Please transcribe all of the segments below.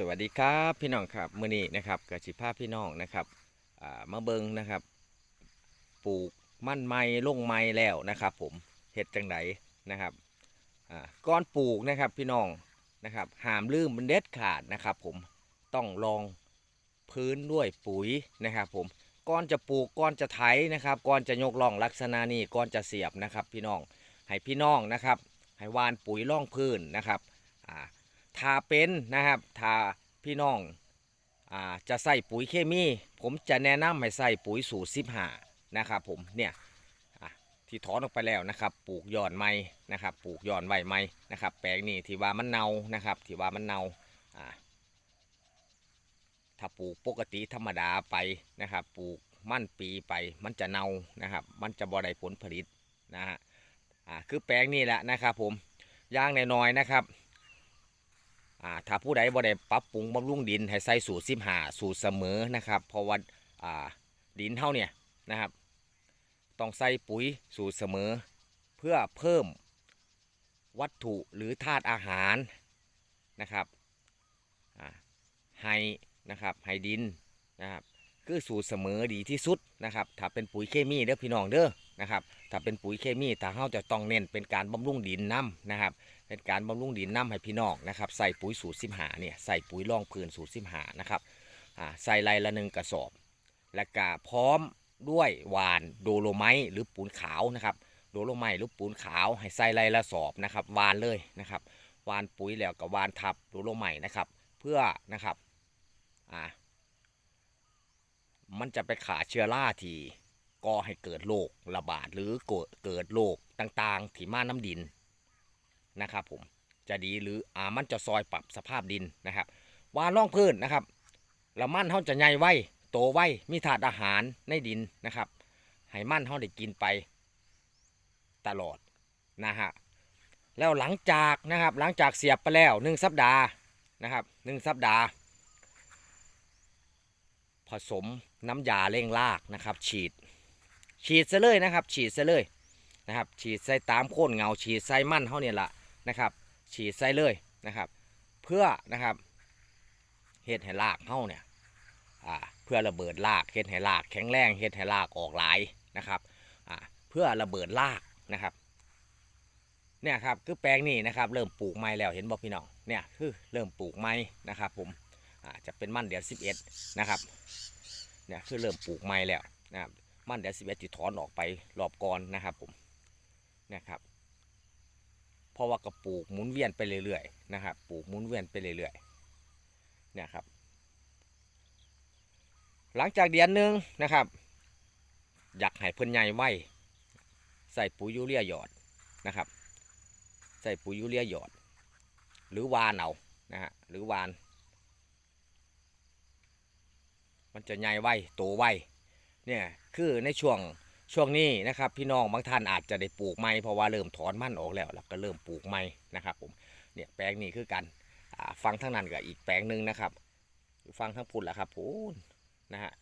สวัสดีครับพี่น้องครับมื้อนี้นะครับกสิภาพพี่น้องนะครับมาเบิงนะครับ ปลูกมั่นไม้ลงไม้แล้วนะครับ ผมเฮ็ดจังไดนะครับก่อนปลูกนะครับพี่น้องนะครับห้ามลืมมันเด็ดขาดนะครับ ผมต้องรองพื้นด้วยปุ๋ยนะครับผมก่อนจะปลูกก่อนจะไถนะครับก่อนจะยกล่องลักษณะนี้ก่อนจะเสียบนะครับ พี่น้องให้พี่น้องนะครับให้วานปุ๋ยร่องพื้นนะครับอ่า ถ้าเป็นนะครับถ้าพี่น้องอ่าจะใส่ปุ๋ยเคมี ผมจะแนะนำให้ใส่ปุ๋ยสูตรสิบหานะครับผมเนี่ยที่ถอนออกไปแล้วนะครับ ปลูกย่อดไม้นะครับ ปลูกย่อดไว้ไม้นะครับ แปลงนี้ที่ว่ามันเน่านะครับที่ว่ามันเนาอ่าถ้าปลูกปกติธรรมดาไปนะครับ ปลูกมั่นปีไปมันจะเน่านะครับ มันจะบ่ได้ผลผลิตนะฮะอ่าคือแปลงนี้แหละนะครับ ผมย่างน้อยๆนะครับ อ่าถ้าผู้ใดบ่ได้ปรับปรุงบำรุงดินให้ใส่สูตรสิบหาสูตรเสมอนะครับ เพราะว่าอ่าดินเท่าเนี่ยนะครับ ต้องใส่ปุ๋ยสูตรเสมอ เพื่อเพิ่มวัตถุหรือธาตุอาหารนะครับให้นะครับให้ดินนะครับคือสูตรเสมอดีที่สุดนะครับถ้าเป็นปุ๋ยเคมีเด้อพี่น้องเด้อนะครับถ้าเป็นปุ๋ยเคมีถ้าเราจะต้องเน้นเป็นการบำรุงดินน้ำนะครับ เป็นการบำรุงดินน้ำให้พี่น้องนะครับใส่ปุ๋ยสูตรสิบหาเนี่ยใส่ปุ๋ยร่องพื้นสูตรสิบหานะครับอ่าใส่ไรละหนึ่งกระสอบ และก็พร้อมด้วยหวานโดโลไมต์หรือปูนขาวนะครับโดโลไมต์หรือปูนขาวให้ใส่ไรละสอบนะครับหวานเลยนะครับหวานปุ๋ยแล้วก็หวานทับโดโลไมต์นะครับ เพื่อนะครับอ่ามันจะไปขาเชื้อราที่ก่อให้เกิดโรคระบาดหรือเกิดเกิดโรคต่างๆ ที่มาน้ำดิน นะครับผมจะดีหรืออ่ามันจะซอยปรับสภาพดินนะครับวานร่องพื้นนะครับล้วมันเขาจะใหญ่ไว้โตไว้มีถาดอาหารในดินนะครับให้มั่นเขาได้กินไปตลอดนะฮะแล้วหลังจากนะครับหลังจากเสียบไปแล้วหนึ่งสัปดาห์นะครับหนึ่งสัปดาห์ ผสมน้ำยาเร่งรากนะครับ ฉีด ฉีดซะเลยนะครับ ฉีดซะเลยนะครับ ฉีดใส่ตามโคนเงาฉีดใส่มั่นเขาเนี่ยละ นะครับ ฉีดใส่เลยนะครับ เพื่อนะครับเฮ็ดให้รากเฮาเนี่ยอ่าเพื่อระเบิดรากเฮ็ดให้รากแข็งแรงเฮ็ดให้รากออกหลายนะครับอ่าเพื่อระเบิดรากนะครับเนี่ยครับคือแปลงนี้นะครับเริ่มปลูกไม้แล้วเห็นบ่พี่น้องเนี่ยคือเริ่มปลูกไม้นะครับ ผมอ่าจะเป็นมันเดือน11นะครับเนี่ยคือเริ่มปลูกไม้แล้วนะครับมันเดือน11ที่ถอนออกไปรอบก่อนนะครับผมเนี่ยครับ เพราะว่ากระปลูกหมุนเวียนไปเรื่อยๆนะครับปลูกหมุนเวียนไปเรื่อยๆเนี่ยครับ หลังจากเดือนหนึ่งนะครับ อยากให้เพิ่นใหญ่ไว้ใส่ปุ๋ยยูเรียหยอดนะครับ ใส่ปุ๋ยยูเรียหยอด หรือวานเอานะฮะหรือวาน มันจะใหญ่ไว้โตไว้เนี่ยคือในช่วง ช่วงนี้นะครับพี่น้องบางท่านอาจจะได้ปลูกไม้เพราะว่าเริ่มถอนมั่นออกแล้วแล้วก็เริ่มปลูกไม้นะครับผมเนี่ยแปลงนี้คือกันฟังทั้งนั้นกับอีกแปลงหนึ่งนะครับฟังทั้งพุ่นแหละครับพูนนะฮะ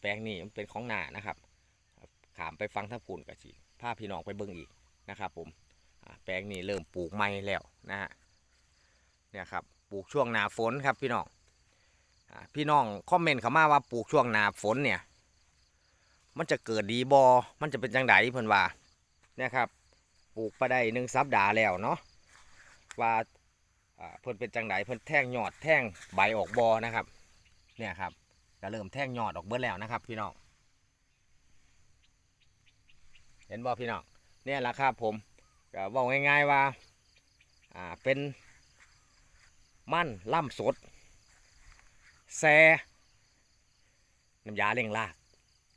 แปลงนี้มันเป็นของหนานะครับขามไปฟังทั้งพุ่นกับสิพาพี่น้องไปเบิ่งอีกนะครับผมแปลงนี้เริ่มปลูกไม้แล้วนะฮะเนี่ยครับปลูกช่วงหนาฝนครับพี่น้องพี่น้องคอมเมนต์เข้ามาว่าปลูกช่วงหนาฝนเนี่ย มันจะเกิดดีบอมันจะเป็นจังไดเพิ่นว่าเนี่ยครับปลูกไปได้หนึ่งสัปดาห์แล้วเนาะว่าเพิ่นเป็นจังไดเพิ่นแท่งยอดแท่งใบออกบอนะครับเนี่ยครับจะเริ่มแท่งยอดออกเบิดแล้วนะครับ พี่น้องเห็นบอพี่น้องเนี่ยแหละครับผมก็บอกง่ายๆว่าอ่าเป็นมั่นล่ำสดแซน้ำยาเร่งราก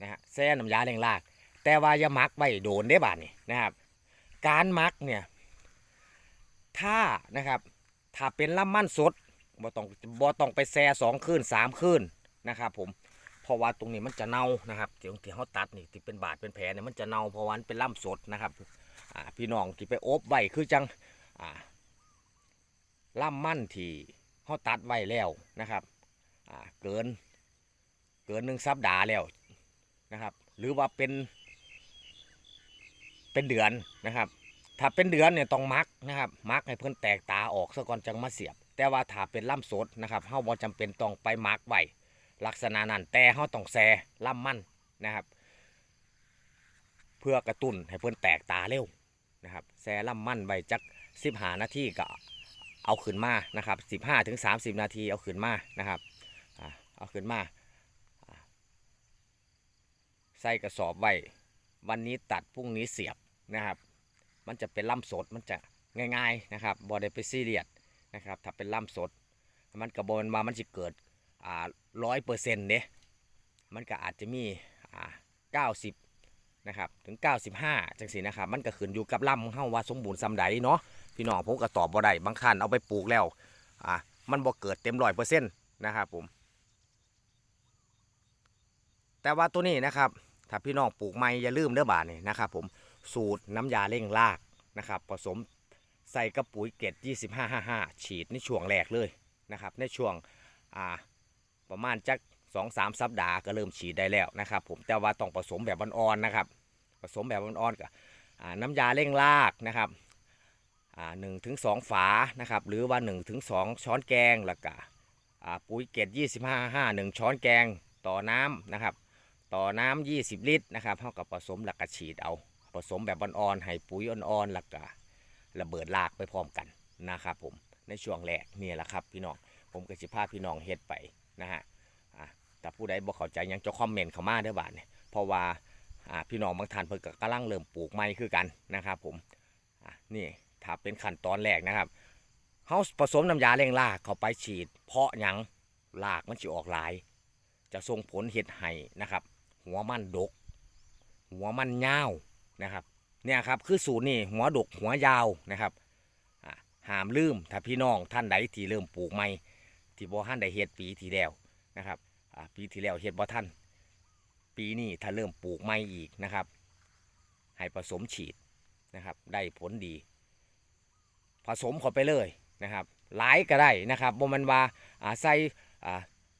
นะฮะแซ่น้ำยาเร่งราก แต่ว่าอย่ามักไว้โดนได้บาดนี่นะครับ การมักเนี่ยถ้านะครับถ้าเป็นลำมั่นสดบ่ต้องบ่ต้องไปแซ่สองคืนสามคืนนะครับผมเพราะว่าตรงนี้มันจะเน่านะครับที่ที่เขาตัดนี่ที่เป็นบาดเป็นแผลเนี่ยมันจะเน่าเพราะวันเป็นลำสดนะครับอ่าพี่น้องที่ไปอบไว้คือจังอ่าลำมั่นที่เขาตัดไว้แล้วนะครับอ่าเกินเกินหนึ่งสัปดาห์แล้ว นะครับ หรือว่าเป็น เป็นเดือนนะครับ ถ้าเป็นเดือนเนี่ยต้องมักนะครับ มักให้เพิ่อนแตกตาออกซะก่อนจังมาเสียบ แต่ว่าถ้าเป็นล่ำสดนะครับเฮาบ่จำเป็นต้องไปมักไว้ลักษณะนั้นแต่เฮาต้องแซล่ำมันนะครับ เพื่อกระตุ้นให้เพิ่อนแตกตาเร็วนะครับแซล่ำมันไว้จัก15นาทีก็เอาขึ้นมานะครับ15ถึง30นาทีเอาขึ้นมานะครับเอาขึ้นมา ใส่กระสอบไว้วันนี้ตัดพรุ่งนี้เสียบนะครับ มันจะเป็นล่ำสดมันจะง่ายๆนะครับบอได้ไปซีเรียสนะครับถ้าเป็นล่ำสด มันกระบวนมามันจะเกิดอ่าร้อยเปอร์เซ็นต์เนี่ยมันก็อาจจะมีอ่าเก้าสิบนะครับถึง 95 จังสีนะครับ มันก็ขึ้นอยู่กับลำของเฮาว่าสมบูรณ์ซำใดเนาะพี่น้องผมก็ตอบบ่ได้บางคันเอาไปปลูกแล้วอ่ามันบ่เกิดเต็มร้อยเปอร์เซ็นต์นะครับผม แต่ว่าตัวนี้นะครับ ถ้าพี่น้องปลูกใหม่อย่าลืมเด้อบาทนี่นะครับผมสูตรน้ำยาเร่งรากนะครับผสมใส่กระปุ๋ยเกล็ด2555 ฉีดในช่วงแรกเลยนะครับในช่วงอ่าประมาณจักสองสามสัปดาห์ก็เริ่มฉีดได้แล้วนะครับผมแต่ว่าต้องผสมแบบอ่อนๆนะครับผสมแบบอ่อนๆกับอ่าน้ำยาเร่งรากนะครับอ่าหนึ่งถึงสองฝานะครับหรือว่า1นถึงสช้อนแกงแล้วก็อ่าปุ๋ยเกล็ด2555 1 ช้อนแกงต่อน้ำนะครับ ต่อน้ำ20 ลิตรนะครับเท่ากับผสมแล้วก็ฉีดเอา ผสมแบบอ่อนๆให้ปุ๋ยอ่อนๆแล้วก็ระเบิดรากไปพร้อมกันนะครับผมในช่วงแรกนี่แหละครับพี่น้องผมก็สิพาพี่น้องเฮ็ดไปนะฮะแต่ผู้ใดบ่เข้าใจยังจะคอมเมนต์เข้ามาเด้อบาดเนี่ยเพราะว่าพี่น้องบางท่านเพิ่นก็กำลังเริ่มปลูกใหม่คือกันนะครับผมนี่ถ้าเป็นขั้นตอนแรกนะครับเฮาผสมน้ำยาเร่งรากเข้าไปฉีด เพาะหยังรากมันสิออกหลาย จะส่งผลเฮ็ดให้นะครับ หัวมันดก หัวมันยาวนะครับ เนี่ยครับคือสูตรนี่หัวดกหัวยาวนะครับห้ามลืมถ้าพี่น้องท่านใดที่เริ่มปลูกใหม่ที่บ่ท่านได้เฮ็ดปีที่แล้วนะครับอ่าปีที่แล้วเฮ็ดบ่ท่านปีนี้ถ้าเริ่มปลูกใหม่อีกนะครับ ให้ผสมฉีดนะครับ ได้ผลดี ผสมเข้าไปเลยนะครับ หลายก็ได้นะครับบ่มันว่าอ่าใส่อ่า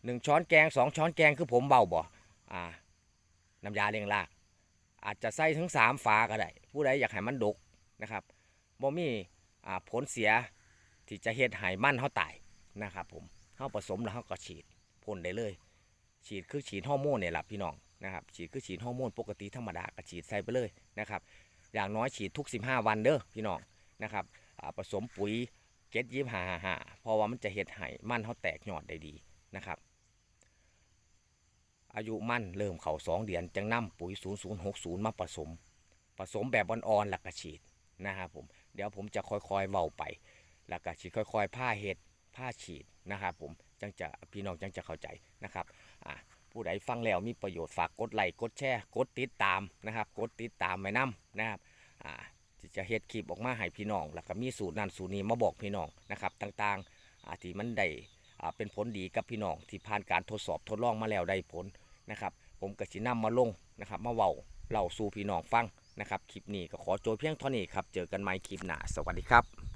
หนึ่งช้อนแกงสองช้อนแกงคือผมเบาบ่อ่า น้ำยาเลี้ยงราก อาจจะใส่ถึงสามฝาก็ได้ ผู้ใดอยากให้มันดกนะครับบ่มีผลเสียที่จะเฮ็ดให้มันเฮาตายนะครับผมเฮาผสมแล้วเฮาก็ฉีดพ่นได้เลย ฉีดคือฉีดฮอร์โมนเนี่ยแหละพี่น้องนะครับฉีดคือฉีดฮอร์โมนปกติธรรมดาก็ฉีดใส่ไปเลยนะครับอย่างน้อยฉีดทุก 15 วันเด้อพี่น้องนะครับผสมปุ๋ยเจ็ดยี่ห้าหาเพราะว่ามันจะเฮ็ดให้มันเฮาแตกยอดได้ดีนะครับ อายุมั่นเริ่มเข่าสองเดือนจังนำปุ๋ย 0060 มาผสม ผสมแบบอ่อนๆแล้วก็ฉีดนะครับผมเดี๋ยวผมจะค่อยๆเว้าไปแล้วก็ฉีดค่อย ๆ ผ้าเห็ดผ้าฉีดนะครับผมจังจะพี่น้องจังจะเข้าใจนะครับอ่าผู้ใดฟังแล้วมีประโยชน์ฝากกดไลค์กดแชร์กดติดตามนะครับ กดติดตามไว้นํนะครับอ่าจะเฮ็ดคลิปออกมาให้พี่น้อง แล้วก็มีสูตรนั้นสูตรนี้มาบอกพี่น้องนะครับต่างๆที่มันได้เป็นผลดีกับพี่น้องที่ผ่านการทดสอบทดลองมาแล้วได้ผล นะครับผมก็สินำมาลงนะครับมาเว้าเล่าสู่พี่น้องฟังนะครับคลิปนี้ก็ขอโจยเพียงเท่านี้ครับเจอกันใหม่คลิปหน้าสวัสดีครับ